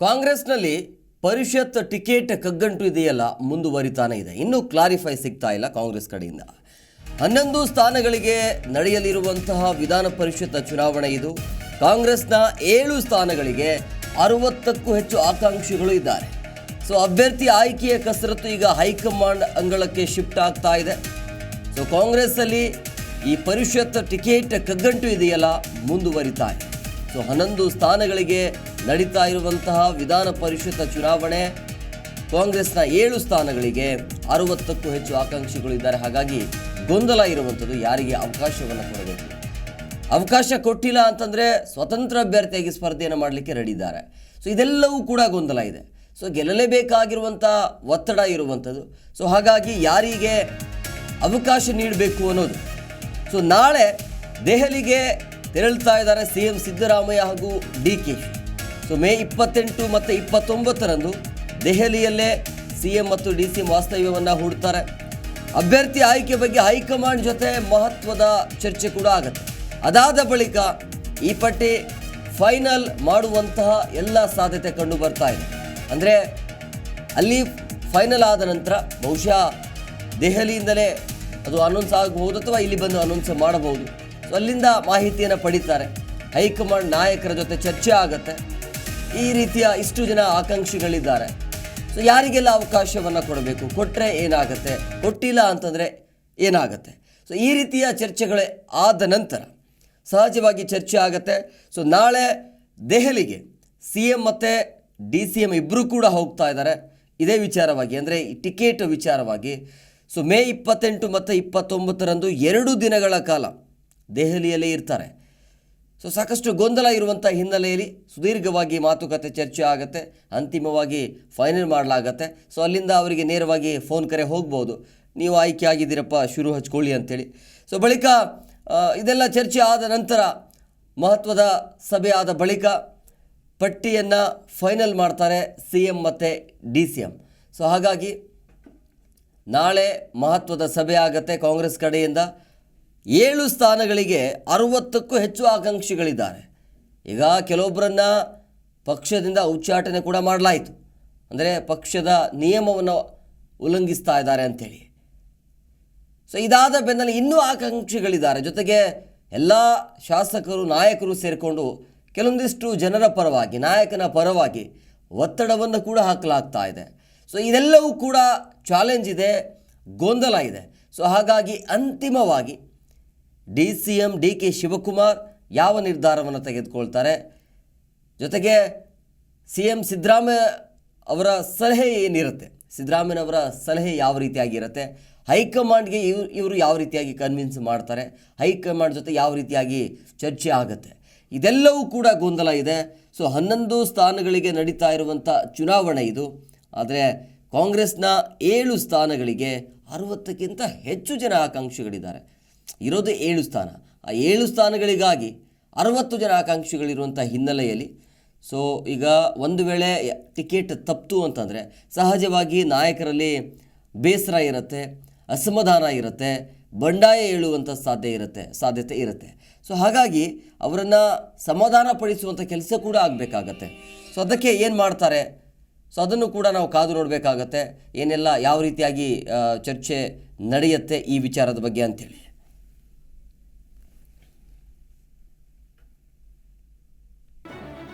ಕಾಂಗ್ರೆಸ್ನಲ್ಲಿ ಪರಿಷತ್ ಟಿಕೆಟ್ ಕಗ್ಗಂಟು ಇದೆಯಲ್ಲ ಮುಂದುವರಿತಾನೆ ಇದೆ. ಇನ್ನೂ ಕ್ಲಾರಿಫೈ ಸಿಗ್ತಾ ಇಲ್ಲ ಕಾಂಗ್ರೆಸ್ ಕಡೆಯಿಂದ. ಹನ್ನೊಂದು ಸ್ಥಾನಗಳಿಗೆ ನಡೆಯಲಿರುವಂತಹ ವಿಧಾನ ಪರಿಷತ್ ಚುನಾವಣೆ ಇದು. ಕಾಂಗ್ರೆಸ್ನ ಏಳು ಸ್ಥಾನಗಳಿಗೆ ಅರವತ್ತಕ್ಕೂ ಹೆಚ್ಚು ಆಕಾಂಕ್ಷಿಗಳು ಇದ್ದಾರೆ. ಸೊ, ಅಭ್ಯರ್ಥಿ ಆಯ್ಕೆಯ ಕಸರತ್ತು ಈಗ ಹೈಕಮಾಂಡ್ ಅಂಗಳಕ್ಕೆ ಶಿಫ್ಟ್ ಆಗ್ತಾ ಇದೆ. ಸೊ ಕಾಂಗ್ರೆಸ್ಸಲ್ಲಿ ಈ ಪರಿಷತ್ ಟಿಕೆಟ್ ಕಗ್ಗಂಟು ಇದೆಯಲ್ಲ ಮುಂದುವರಿತಾ ಇದೆ. ಸೊ, ಹನ್ನೊಂದು ಸ್ಥಾನಗಳಿಗೆ ನಡೀತಾ ಇರುವಂತಹ ವಿಧಾನ ಪರಿಷತ್ ಚುನಾವಣೆ ಕಾಂಗ್ರೆಸ್ನ ಏಳು ಸ್ಥಾನಗಳಿಗೆ ಅರವತ್ತಕ್ಕೂ ಹೆಚ್ಚು ಆಕಾಂಕ್ಷಿಗಳು ಇದ್ದಾರೆ. ಹಾಗಾಗಿ ಗೊಂದಲ ಇರುವಂಥದ್ದು ಯಾರಿಗೆ ಅವಕಾಶವನ್ನು ಕೊಡಬೇಕು. ಅವಕಾಶ ಕೊಟ್ಟಿಲ್ಲ ಅಂತಂದರೆ ಸ್ವತಂತ್ರ ಅಭ್ಯರ್ಥಿಯಾಗಿ ಸ್ಪರ್ಧೆಯನ್ನು ಮಾಡಲಿಕ್ಕೆ ರೆಡಿ ಇದ್ದಾರೆ. ಸೊ ಇದೆಲ್ಲವೂ ಕೂಡ ಗೊಂದಲ ಇದೆ. ಸೊ ಗೆಲ್ಲಲೇಬೇಕಾಗಿರುವಂಥ ಒತ್ತಡ ಇರುವಂಥದ್ದು. ಸೊ ಹಾಗಾಗಿ ಯಾರಿಗೆ ಅವಕಾಶ ನೀಡಬೇಕು ಅನ್ನೋದು. ಸೊ ನಾಳೆ ದೆಹಲಿಗೆ ತೆರಳ್ತಾ ಇದ್ದಾರೆ ಸಿ ಎಂ ಸಿದ್ದರಾಮಯ್ಯ ಹಾಗೂ ಡಿ ಕೆ ಸೊ ಮೇ ಇಪ್ಪತ್ತೆಂಟು ಮತ್ತು ಇಪ್ಪತ್ತೊಂಬತ್ತರಂದು ದೆಹಲಿಯಲ್ಲೇ ಸಿ ಎಂ ಮತ್ತು ಡಿ ಸಿ ವಾಸ್ತವ್ಯವನ್ನು ಹೂಡ್ತಾರೆ. ಅಭ್ಯರ್ಥಿ ಆಯ್ಕೆ ಬಗ್ಗೆ ಹೈಕಮಾಂಡ್ ಜೊತೆ ಮಹತ್ವದ ಚರ್ಚೆ ಕೂಡ ಆಗುತ್ತೆ. ಅದಾದ ಬಳಿಕ ಈ ಪಟ್ಟಿ ಫೈನಲ್ ಮಾಡುವಂತಹ ಎಲ್ಲ ಸಾಧ್ಯತೆ ಕಂಡು ಬರ್ತಾ ಇದೆ. ಅಂದರೆ ಅಲ್ಲಿ ಫೈನಲ್ ಆದ ನಂತರ ಬಹುಶಃ ದೆಹಲಿಯಿಂದಲೇ ಅದು ಅನೌನ್ಸ್ ಆಗಬಹುದು ಅಥವಾ ಇಲ್ಲಿ ಬಂದು ಅನೌನ್ಸ್ ಮಾಡಬಹುದು. ಸೊ ಅಲ್ಲಿಂದ ಮಾಹಿತಿಯನ್ನು ಪಡಿತಾರೆ. ಹೈಕಮಾಂಡ್ ನಾಯಕರ ಜೊತೆ ಚರ್ಚೆ ಆಗುತ್ತೆ. ಈ ರೀತಿಯ ಇಷ್ಟು ಜನ ಆಕಾಂಕ್ಷಿಗಳಿದ್ದಾರೆ. ಸೊ ಯಾರಿಗೆಲ್ಲ ಅವಕಾಶವನ್ನು ಕೊಡಬೇಕು? ಕೊಟ್ಟರೆ ಏನಾಗುತ್ತೆ? ಕೊಟ್ಟಿಲ್ಲ ಅಂತಂದರೆ ಏನಾಗುತ್ತೆ? ಸೊ ಈ ರೀತಿಯ ಚರ್ಚೆಗಳೇ ಆದ ನಂತರ ಸಹಜವಾಗಿ ಚರ್ಚೆ ಆಗುತ್ತೆ. ಸೊ ನಾಳೆ ದೆಹಲಿಗೆ ಸಿ ಎಂ ಮತ್ತು ಡಿ ಸಿ ಎಂ ಇಬ್ಬರೂ ಕೂಡ ಹೋಗ್ತಾ ಇದ್ದಾರೆ. ಇದೇ ವಿಚಾರವಾಗಿ, ಅಂದರೆ ಈ ಟಿಕೆಟ್ ವಿಚಾರವಾಗಿ. ಸೊ ಮೇ ಇಪ್ಪತ್ತೆಂಟು ಮತ್ತು ಇಪ್ಪತ್ತೊಂಬತ್ತರಂದು ಎರಡು ದಿನಗಳ ಕಾಲ ದೆಹಲಿಯಲ್ಲೇ ಇರ್ತಾರೆ. ಸೊ ಸಾಕಷ್ಟು ಗೊಂದಲ ಇರುವಂಥ ಹಿನ್ನೆಲೆಯಲ್ಲಿ ಸುದೀರ್ಘವಾಗಿ ಮಾತುಕತೆ ಚರ್ಚೆ ಆಗುತ್ತೆ, ಅಂತಿಮವಾಗಿ ಫೈನಲ್ ಮಾಡಲಾಗತ್ತೆ. ಸೊ ಅಲ್ಲಿಂದ ಅವರಿಗೆ ನೇರವಾಗಿ ಫೋನ್ ಕರೆ ಹೋಗ್ಬೋದು. ನೀವು ಆಯ್ಕೆ ಆಗಿದ್ದೀರಪ್ಪ, ಶುರು ಹಚ್ಕೊಳ್ಳಿ ಅಂತೇಳಿ. ಸೊ ಬಳಿಕ ಇದೆಲ್ಲ ಚರ್ಚೆ ಆದ ನಂತರ ಮಹತ್ವದ ಸಭೆ ಆದ ಬಳಿಕ ಪಟ್ಟಿಯನ್ನು ಫೈನಲ್ ಮಾಡ್ತಾರೆ ಸಿ ಎಂ ಮತ್ತು ಡಿ ಸಿ ಎಂ ಸೊ ಹಾಗಾಗಿ ನಾಳೆ ಮಹತ್ವದ ಸಭೆ ಆಗತ್ತೆ ಕಾಂಗ್ರೆಸ್ ಕಡೆಯಿಂದ. ಏಳು ಸ್ಥಾನಗಳಿಗೆ ಅರುವತ್ತಕ್ಕೂ ಹೆಚ್ಚು ಆಕಾಂಕ್ಷಿಗಳಿದ್ದಾರೆ. ಈಗ ಕೆಲವೊಬ್ಬರನ್ನು ಪಕ್ಷದಿಂದ ಉಚ್ಚಾಟನೆ ಕೂಡ ಮಾಡಲಾಯಿತು. ಅಂದರೆ ಪಕ್ಷದ ನಿಯಮವನ್ನು ಉಲ್ಲಂಘಿಸ್ತಾ ಇದ್ದಾರೆ ಅಂಥೇಳಿ. ಸೊ ಇದಾದ ಬೆನ್ನಲ್ಲಿ ಇನ್ನೂ ಆಕಾಂಕ್ಷಿಗಳಿದ್ದಾರೆ. ಜೊತೆಗೆ ಎಲ್ಲ ಶಾಸಕರು, ನಾಯಕರು ಸೇರಿಕೊಂಡು ಕೆಲವೊಂದಿಷ್ಟು ಜನರ ಪರವಾಗಿ, ನಾಯಕನ ಪರವಾಗಿ ಒತ್ತಡವನ್ನು ಕೂಡ ಹಾಕಲಾಗ್ತಾ ಇದೆ. ಸೊ ಇದೆಲ್ಲವೂ ಕೂಡ ಚಾಲೆಂಜ್ ಇದೆ, ಗೊಂದಲ ಇದೆ. ಸೊ ಹಾಗಾಗಿ ಅಂತಿಮವಾಗಿ D C M, D K Shivakumar ಯಾವ ನಿರ್ಧಾರವನ್ನು ತೆಗೆದುಕೊಳ್ತಾರೆ? ಜೊತೆಗೆ ಸಿ ಎಂ ಸಿದ್ದರಾಮಯ್ಯ ಅವರ ಸಲಹೆ ಏನಿರುತ್ತೆ? ಸಿದ್ದರಾಮಯ್ಯನವರ ಸಲಹೆ ಯಾವ ರೀತಿಯಾಗಿರುತ್ತೆ ಹೈಕಮಾಂಡ್ಗೆ ಇವ್ ಇವರು ಯಾವ ರೀತಿಯಾಗಿ ಕನ್ವಿನ್ಸ್ ಮಾಡ್ತಾರೆ? ಹೈಕಮಾಂಡ್ ಜೊತೆ ಯಾವ ರೀತಿಯಾಗಿ ಚರ್ಚೆ ಆಗುತ್ತೆ? ಇದೆಲ್ಲವೂ ಕೂಡ ಗೊಂದಲ ಇದೆ. ಸೊ, ಹನ್ನೊಂದು ಸ್ಥಾನಗಳಿಗೆ ನಡೀತಾ ಇರುವಂಥ ಚುನಾವಣೆ ಇದು. ಆದರೆ ಕಾಂಗ್ರೆಸ್ನ ಏಳು ಸ್ಥಾನಗಳಿಗೆ ಅರವತ್ತಕ್ಕಿಂತ ಹೆಚ್ಚು ಜನ ಆಕಾಂಕ್ಷಿಗಳಿದ್ದಾರೆ. ಇರೋದು ಏಳು ಸ್ಥಾನ. ಆ ಏಳು ಸ್ಥಾನಗಳಿಗಾಗಿ ಅರವತ್ತು ಜನ ಆಕಾಂಕ್ಷಿಗಳಿರುವಂಥ ಹಿನ್ನೆಲೆಯಲ್ಲಿ, ಸೊ, ಈಗ ಒಂದು ವೇಳೆ ಟಿಕೆಟ್ ತಪ್ಪಿತು ಅಂತಂದರೆ ಸಹಜವಾಗಿ ನಾಯಕರಲ್ಲಿ ಬೇಸರ ಇರುತ್ತೆ, ಅಸಮಾಧಾನ ಇರುತ್ತೆ, ಬಂಡಾಯ ಏಳುವಂಥ ಸಾಧ್ಯ ಇರುತ್ತೆ, ಸಾಧ್ಯತೆ ಇರುತ್ತೆ. ಸೊ, ಹಾಗಾಗಿ ಅವರನ್ನು ಸಮಾಧಾನ ಪಡಿಸುವಂಥ ಕೆಲಸ ಕೂಡ ಆಗಬೇಕಾಗತ್ತೆ. ಸೊ, ಅದಕ್ಕೆ ಏನು ಮಾಡ್ತಾರೆ? ಸೊ, ಅದನ್ನು ಕೂಡ ನಾವು ಕಾದು ನೋಡಬೇಕಾಗತ್ತೆ. ಏನೆಲ್ಲ ಯಾವ ರೀತಿಯಾಗಿ ಚರ್ಚೆ ನಡೆಯುತ್ತೆ ಈ ವಿಚಾರದ ಬಗ್ಗೆ ಅಂತೇಳಿ.